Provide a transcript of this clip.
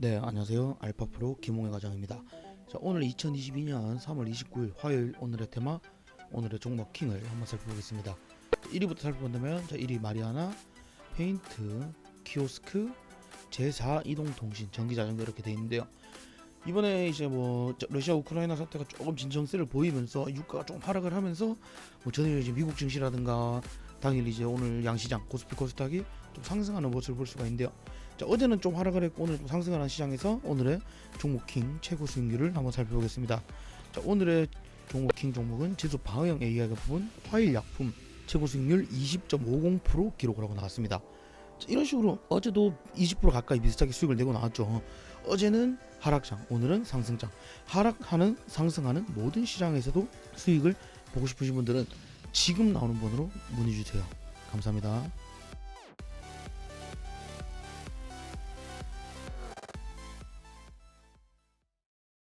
네, 안녕하세요. 알파프로 김홍혜 과장입니다. 자, 오늘 2022년 3월 29일 화요일 오늘의 테마 오늘의 종목 킹을 한번 살펴보겠습니다. 1위부터 살펴본다면 자, 1위 마리아나, 페인트, 키오스크, 제4 이동통신, 전기자전거 이렇게 돼 있는데요. 이번에 이제 뭐 저- 러시아 우크라이나 사태가 조금 진정세를 보이면서 유가가 조금 하락을 하면서 뭐 전일 미국 증시라든가 당일 이제 오늘 양시장 코스피 코스닥이 좀 상승하는 모습을 볼 수가 있는데요. 자, 어제는 좀 하락을 했고 오늘 좀 상승하는 시장에서 오늘의 종목킹 최고 수익률을 한번 살펴보겠습니다. 자, 오늘의 종목킹 종목은 지수 방어형 AI가 부분 화일 약품 최고 수익률 20.50% 기록을 하고 나왔습니다. 자, 이런 식으로 어제도 20% 가까이 비슷하게 수익을 내고 나왔죠. 어제는 하락장, 오늘은 상승장. 하락하는 상승하는 모든 시장에서도 수익을 보고 싶으신 분들은 지금 나오는 번호로 문의 주세요. 감사합니다.